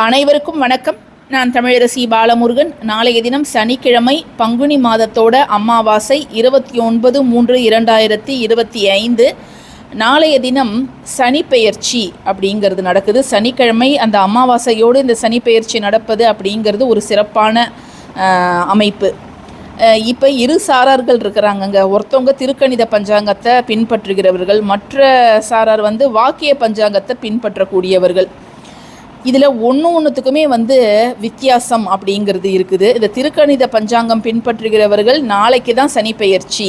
அனைவருக்கும் வணக்கம். நான் தமிழரசி பாலமுருகன். நாளைய தினம் சனிக்கிழமை பங்குனி மாதத்தோட அமாவாசை இருபத்தி ஒன்பது மூன்று இரண்டாயிரத்தி இருபத்தி ஐந்து. நாளைய தினம் சனிப்பெயர்ச்சி அப்படிங்கிறது நடக்குது. சனிக்கிழமை அந்த அமாவாசையோடு இந்த சனிப்பெயர்ச்சி நடப்பது அப்படிங்கிறது ஒரு சிறப்பான அமைப்பு. இப்போ இரு சாரார்கள் இருக்கிறாங்கங்க. ஒருத்தவங்க திருக்கணித பஞ்சாங்கத்தை பின்பற்றுகிறவர்கள் மற்ற சாரார் வந்து வாக்கிய பஞ்சாங்கத்தை பின்பற்றக்கூடியவர்கள். இதில் ஒன்று ஒன்றுத்துக்குமே வந்து வித்தியாசம் அப்படிங்கிறது இருக்குது. இந்த திருக்கணித பஞ்சாங்கம் பின்பற்றுகிறவர்கள் நாளைக்கு தான் சனி பெயர்ச்சி.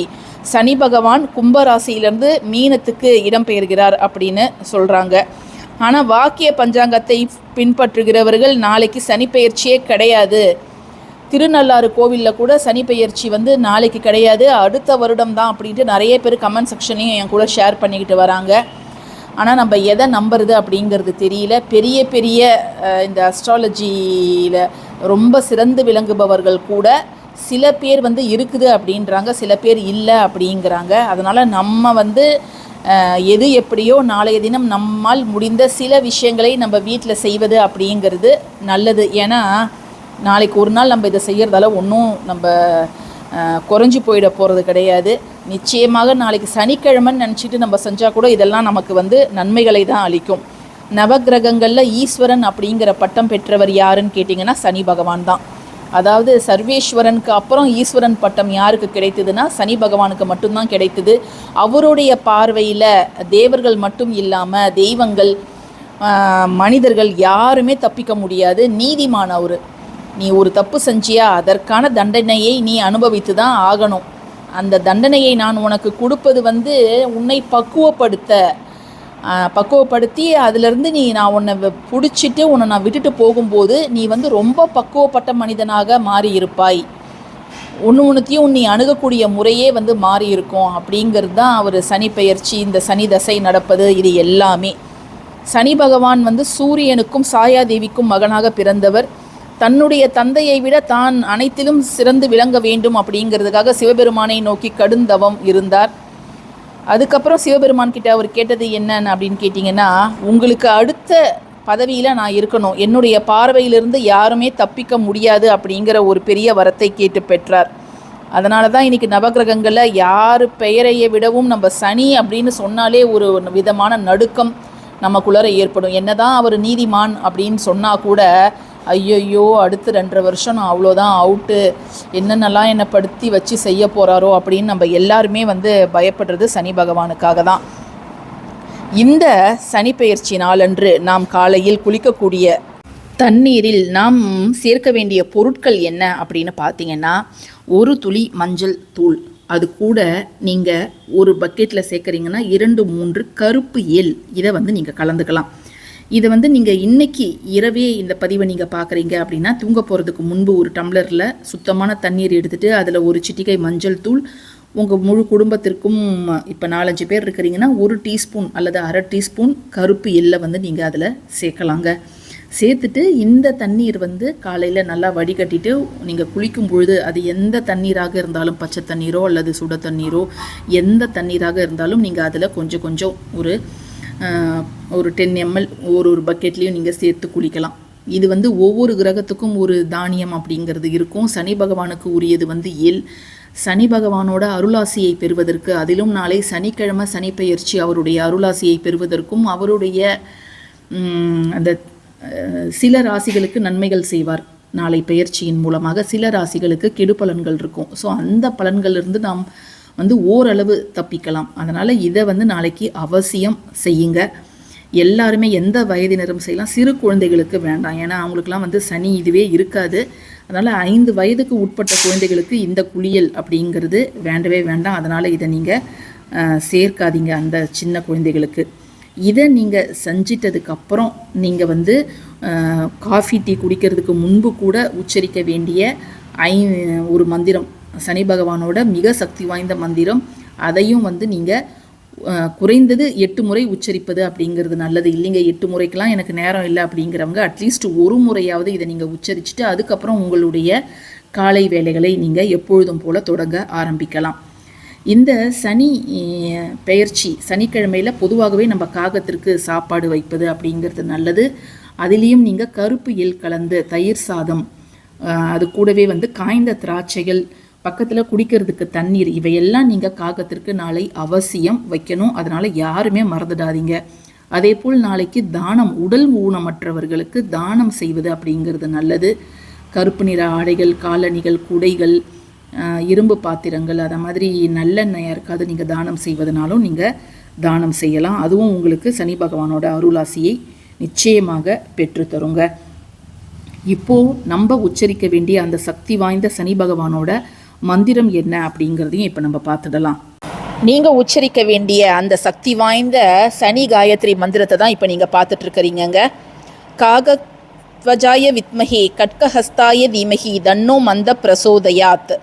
சனி பகவான் கும்பராசியிலேருந்து மீனத்துக்கு இடம்பெயர்கிறார் அப்படின்னு சொல்கிறாங்க ஆனால் வாக்கிய பஞ்சாங்கத்தை பின்பற்றுகிறவர்கள் நாளைக்கு சனி பெயர்ச்சியே கிடையாது. திருநள்ளாறு கோவிலில் கூட சனி பெயர்ச்சி வந்து நாளைக்கு கிடையாது. அடுத்த வருடம் தான் அப்படின்ட்டு நிறைய பேர் கமெண்ட் செக்ஷனையும் என் கூட ஷேர் பண்ணிக்கிட்டு வராங்க. ஆனால் நம்ம எதை நம்புறது அப்படிங்கிறது தெரியல. பெரிய பெரிய இந்த அஸ்ட்ராலஜியில் ரொம்ப சிறந்து விளங்குபவர்கள் கூட சில பேர் வந்து இருக்குது அப்படின்றாங்க சில பேர் இல்லை அப்படிங்கிறாங்க. அதனால் நம்ம வந்து எது எப்படியோ நாளைய தினம் நம்மால் முடிந்த சில விஷயங்களை நம்ம வீட்டில் செய்வது அப்படிங்கிறது நல்லது. ஏன்னா நாளைக்கு ஒரு நாள் நம்ம இதை செய்கிறதால ஒன்றும் நம்ம குறைஞ்சி போயிட போகிறது கிடையாது. நிச்சயமாக நாளைக்கு சனிக்கிழமைன்னு நினச்சிட்டு நம்ம செஞ்சால் கூட இதெல்லாம் நமக்கு வந்து நன்மைகளை தான் அளிக்கும். நவக்கிரகங்களில் ஈஸ்வரன் அப்படிங்கிற பட்டம் பெற்றவர் யாருன்னு கேட்டிங்கன்னா சனி பகவான் தான். அதாவது சர்வேஸ்வரனுக்கு அப்புறம் ஈஸ்வரன் பட்டம் யாருக்கு கிடைத்ததுன்னா சனி பகவானுக்கு மட்டும்தான் கிடைத்தது. அவருடைய பார்வையில் தேவர்கள் மட்டும் இல்லாமல் தெய்வங்கள் மனிதர்கள் யாருமே தப்பிக்க முடியாது. நீதிமான் அவர். நீ ஒரு தப்பு செஞ்சியா அதற்கான தண்டனையை நீ அனுபவித்து தான் ஆகணும். அந்த தண்டனையை நான் உனக்கு கொடுப்பது வந்து உன்னை பக்குவப்படுத்த பக்குவப்படுத்தி அதிலிருந்து நீ நான் உன்னை வ- பிடிச்சிட்டு உன்னை நான் விட்டுட்டு போகும்போது நீ வந்து ரொம்ப பக்குவப்பட்ட மனிதனாக மாறி இருப்பாய் ஒன்று ஒன்றுத்தையும் நீ அணுகக்கூடிய முறையே வந்து மாறி இருக்கும் அப்படிங்கிறது தான் அவர் சனி பெயர்ச்சி இந்த சனி தசை நடப்பது இது எல்லாமே. சனி பகவான் வந்து சூரியனுக்கும் சாயாதேவிக்கும் மகனாக பிறந்தவர். தன்னுடைய தந்தையை விட தான் அனைத்திலும் சிறந்து விளங்க வேண்டும் அப்படிங்கிறதுக்காக சிவபெருமானை நோக்கி கடுந்தவம் இருந்தார். அதுக்கப்புறம் சிவபெருமான் கிட்ட அவர் கேட்டது என்னன்னு அப்படின்னு கேட்டிங்கன்னா உங்களுக்கு அடுத்த பதவியில் நான் இருக்கணும். என்னுடைய பார்வையிலிருந்து யாருமே தப்பிக்க முடியாது அப்படிங்கிற ஒரு பெரிய வரத்தை கேட்டு பெற்றார். அதனால தான் இன்றைக்கி நவகிரகங்களில் யார் பெயரையை விடவும் நம்ம சனி அப்படின்னு சொன்னாலே ஒரு விதமான நடுக்கம் நமக்குள்ளார ஏற்படும். என்னதான் அவர் நீதிமான் அப்படின்னு சொன்னால் கூட ஐயையோ அடுத்து ரெண்டரை வருஷம் நான் அவ்வளோதான் அவுட்டு என்னென்னலாம் என்னை படுத்தி வச்சு செய்ய போகிறாரோ அப்படின்னு நம்ம எல்லாருமே வந்து பயப்படுறது சனி பகவானுக்காக தான் இந்த சனிப்பெயர்ச்சி நாளன்று நாம் காலையில் குளிக்கக்கூடிய தண்ணீரில் நாம் சேர்க்க வேண்டிய பொருட்கள் என்ன அப்படின்னு பார்த்தீங்கன்னா ஒரு துளி மஞ்சள் தூள். அது கூட நீங்கள் ஒரு பக்கெட்டில் சேர்க்குறீங்கன்னா இரண்டு மூன்று கருப்பு எல் இதை வந்து நீங்கள் கலந்துக்கலாம். இதை வந்து நீங்கள் இன்னைக்கு இரவே இந்த பதிவை நீங்கள் பார்க்குறீங்க அப்படின்னா தூங்க போகிறதுக்கு முன்பு ஒரு டம்ளரில் சுத்தமான தண்ணீர் எடுத்துகிட்டு அதில் ஒரு சிட்டிகை மஞ்சள் தூள் உங்கள் முழு குடும்பத்திற்கும் இப்போ நாலஞ்சு பேர் இருக்கிறீங்கன்னா ஒரு டீஸ்பூன் அல்லது அரை டீஸ்பூன் கருப்பு எள்ளை வந்து நீங்கள் அதில் சேர்க்கலாங்க. சேர்த்துட்டு இந்த தண்ணீர் வந்து காலையில் நல்லா வடிகட்டிட்டு நீங்கள் குளிக்கும் பொழுது அது எந்த தண்ணீராக இருந்தாலும் பச்சை தண்ணீரோ அல்லது சுட தண்ணீரோ எந்த தண்ணீராக இருந்தாலும் நீங்கள் அதில் கொஞ்சம் கொஞ்சம் ஒரு ஒரு டென் எம்எல் ஒரு ஒரு பக்கெட்லேயும் நீங்கள் சேர்த்து குளிக்கலாம். இது வந்து ஒவ்வொரு கிரகத்துக்கும் ஒரு தானியம் அப்படிங்கிறது இருக்கும். சனி பகவானுக்கு உரியது வந்து எல். சனி பகவானோட அருளாசியை பெறுவதற்கு அதிலும் நாளை சனிக்கிழமை சனிப்பெயர்ச்சி அவருடைய அருளாசியை பெறுவதற்கும் அவருடைய அந்த சில ராசிகளுக்கு நன்மைகள் செய்வார் நாளை பெயர்ச்சியின் மூலமாக. சில ராசிகளுக்கு கெடு பலன்கள் இருக்கும். ஸோ அந்த பலன்களிலிருந்து நாம் வந்து ஓரளவு தப்பிக்கலாம். அதனால் இதை வந்து நாளைக்கு அவசியம் செய்யுங்க. எல்லாருமே எந்த வயதினரும் செய்யலாம். சிறு குழந்தைகளுக்கு வேண்டாம். ஏன்னா அவங்களுக்குலாம் வந்து சனி இதுவே இருக்காது. அதனால் ஐந்து வயதுக்கு உட்பட்ட குழந்தைகளுக்கு இந்த குளியல் அப்படிங்கிறது வேண்டவே வேண்டாம். அதனால் இதை நீங்கள் சேர்க்காதீங்க அந்த சின்ன குழந்தைகளுக்கு. இதை நீங்கள் செஞ்சிட்டதுக்கப்புறம் நீங்கள் வந்து காஃபி டீ குடிக்கிறதுக்கு முன்பு கூட உச்சரிக்க வேண்டிய ஐ ஒரு மந்திரம் சனி பகவானோட மிக சக்தி வாய்ந்த மந்திரம். அதையும் வந்து நீங்கள் குறைந்தது எட்டு முறை உச்சரிப்பது அப்படிங்கிறது நல்லது. இல்லைங்க எட்டு முறைக்கெலாம் எனக்கு நேரம் இல்லை அப்படிங்கிறவங்க அட்லீஸ்ட் ஒரு முறையாவது இதை நீங்கள் உச்சரிச்சுட்டு அதுக்கப்புறம் உங்களுடைய காலை வேலைகளை நீங்கள் எப்பொழுதும் போல தொடங்க ஆரம்பிக்கலாம். இந்த சனி பெயர்ச்சி சனிக்கிழமையில் பொதுவாகவே நம்ம காகத்திற்கு சாப்பாடு வைப்பது அப்படிங்கிறது நல்லது. அதுலேயும் நீங்கள் கருப்பு எல் கலந்து தயிர் சாதம் அது கூடவே வந்து காய்ந்த திராட்சைகள் பக்கத்தில் குடிக்கிறதுக்கு தண்ணீர் இவையெல்லாம் நீங்கள் காகத்திற்கு நாளை அவசியம் வைக்கணும். அதனால் யாருமே மறந்துடாதீங்க. அதே போல் நாளைக்கு தானம் உடல் ஊனமற்றவர்களுக்கு தானம் செய்வது அப்படிங்கிறது நல்லது. கருப்பு நிற ஆடைகள் காலணிகள் குடைகள் இரும்பு பாத்திரங்கள் அதை மாதிரி நல்லெண்ணெய் யாருக்காவது நீங்கள் தானம் செய்வதனாலும் நீங்கள் தானம் செய்யலாம். அதுவும் உங்களுக்கு சனி பகவானோட அருளாசியை நிச்சயமாக பெற்றுத்தருங்க இப்போ நம்ம உச்சரிக்க வேண்டிய அந்த சக்தி வாய்ந்த சனி பகவானோட மந்திரம் என்ன அப்படிங்கிறதையும் இப்போ நம்ம பார்த்துடலாம். நீங்கள் உச்சரிக்க வேண்டிய அந்த சக்தி வாய்ந்த சனி காயத்ரி மந்திரத்தை தான் இப்போ நீங்கள் பார்த்துட்டு இருக்கிறீங்கங்க காகத்வஜாய வித்மஹி கட்கஹஸ்தாய தீமகி தன்னோ மந்த பிரசோதயாத்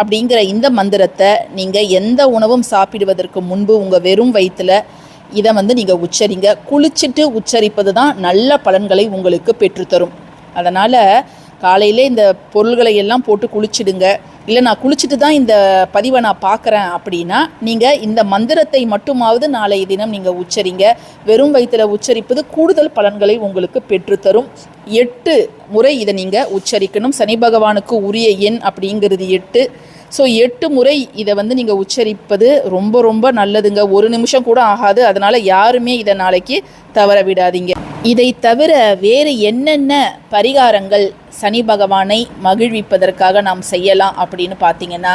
அப்படிங்கிற இந்த மந்திரத்தை நீங்கள் எந்த உணவும் சாப்பிடுவதற்கு முன்பு உங்கள் வெறும் வயிற்றில் இதை வந்து நீங்கள் உச்சரிங்க. குளிச்சுட்டு உச்சரிப்பது தான் நல்ல பலன்களை உங்களுக்கு பெற்றுத்தரும். அதனால் காலையிலே இந்த பொருள்களை எல்லாம் போட்டு குளிச்சிடுங்க. இல்லை நான் குளிச்சுட்டு தான் இந்த பதிவை நான் பார்க்குறேன் அப்படின்னா நீங்கள் இந்த மந்திரத்தை மட்டுமாவது நாளைய தினம் நீங்கள் உச்சரிங்க. வெறும் வயிற்றில் உச்சரிப்பது கூடுதல் பலன்களை உங்களுக்கு பெற்றுத்தரும் எட்டு முறை இதை நீங்கள் உச்சரிக்கணும். சனி பகவானுக்கு உரிய எண் அப்படிங்கிறது எட்டு. ஸோ எட்டு முறை இதை வந்து நீங்கள் உச்சரிப்பது ரொம்ப ரொம்ப நல்லதுங்க. ஒரு நிமிஷம் கூட ஆகாது. அதனால் யாருமே இதை நாளைக்கு தவற விடாதீங்க. இதை தவிர வேறு என்னென்ன பரிகாரங்கள் சனி பகவானை மகிழ்விப்பதற்காக நாம் செய்யலாம் அப்படின்னு பார்த்தீங்கன்னா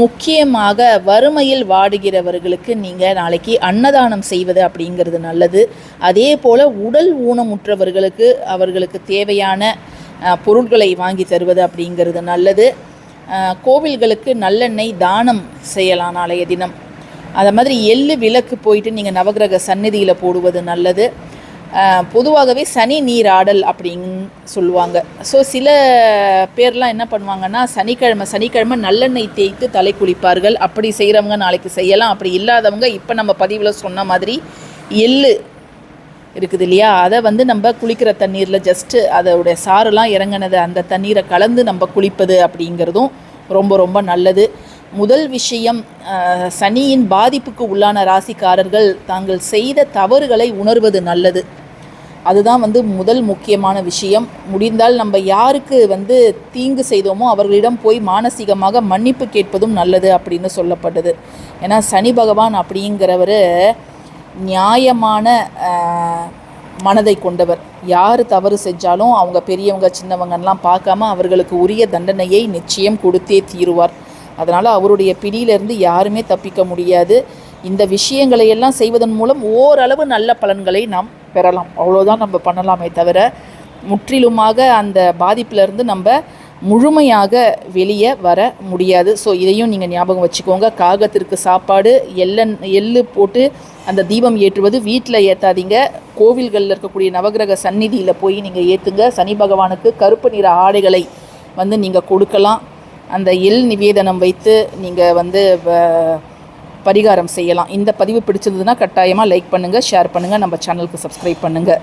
முக்கியமாக வறுமையில் வாடுகிறவர்களுக்கு நீங்கள் நாளைக்கு அன்னதானம் செய்வது அப்படிங்கிறது நல்லது. அதே போல் உடல் ஊனமுற்றவர்களுக்கு அவர்களுக்கு தேவையான பொருட்களை வாங்கி தருவது அப்படிங்கிறது நல்லது. கோவில்களுக்கு நல்லெண்ணெய் தானம் செய்யலாம் நாளைய தினம். அதை மாதிரி எள்ளு விளக்கு போயிட்டு நீங்கள் நவகிரக சந்நிதியில் போடுவது நல்லது. பொதுவாகவே சனி நீராடல் அப்படின்னு சொல்லுவாங்க. ஸோ சில பேர்லாம் என்ன பண்ணுவாங்கன்னா சனிக்கிழமை சனிக்கிழமை நல்லெண்ணெய் தேய்த்து தலை குளிப்பார்கள். அப்படி செய்கிறவங்க நாளைக்கு செய்யலாம். அப்படி இல்லாதவங்க இப்போ நம்ம பதிவில் சொன்ன மாதிரி எள்ளு இருக்குது இல்லையா? அதை வந்து நம்ம குளிக்கிற தண்ணீரில் ஜஸ்ட்டு அதோடைய சாறுலாம் இறங்கினது அந்த தண்ணீரை கலந்து நம்ம குளிப்பது அப்படிங்கிறதும் ரொம்ப ரொம்ப நல்லது. முதல் விஷயம் சனியின் பாதிப்புக்கு உள்ளான ராசிக்காரர்கள் தாங்கள் செய்த தவறுகளை உணர்வது நல்லது. அதுதான் வந்து முதல் முக்கியமான விஷயம். முடிந்தால் நம்ம யாருக்கு வந்து தீங்கு செய்தோமோ அவர்களிடம் போய் மானசீகமாக மன்னிப்பு கேட்பதும் நல்லது அப்படின்னு சொல்லப்பட்டது. ஏன்னா சனி பகவான் அப்படிங்கிறவர் நியாயமான மனதை கொண்டவர். யார் தவறு செஞ்சாலும் அவங்க பெரியவங்க சின்னவங்கலாம் பார்க்காம அவர்களுக்கு உரிய தண்டனையை நிச்சயம் கொடுத்தே தீருவார். அதனால் அவருடைய பிடியிலிருந்து யாருமே தப்பிக்க முடியாது. இந்த விஷயங்களை எல்லாம் செய்வதன் மூலம் ஓரளவு நல்ல பலன்களை நாம் பெறலாம். அவ்வளோதான் நம்ம பண்ணலாமே தவிர முற்றிலுமாக அந்த பாதிப்பிலிருந்து நம்ம முழுமையாக வெளியே வர முடியாது. ஸோ இதையும் நீங்கள் ஞாபகம் வச்சுக்கோங்க. காகத்திற்கு சாப்பாடு எல்லன் எள்ளு போட்டு அந்த தீபம் ஏற்றுவது வீட்டில் ஏற்றாதீங்க கோவில்களில் இருக்கக்கூடிய நவகிரக சந்நிதியில் போய் நீங்கள் ஏற்றுங்க சனி பகவானுக்கு கருப்பு நிற ஆடைகளை வந்து நீங்கள் கொடுக்கலாம். அந்த எள் நிவேதனம் வைத்து நீங்கள் வந்து வ- பரிகாரம் செய்யலாம். இந்த பதிவு பிடிச்சிருந்ததுன்னா கட்டாயமாக லைக் பண்ணுங்கள் ஷேர் பண்ணுங்கள் நம்ம சேனலுக்கு சப்ஸ்கிரைப் பண்ணுங்கள்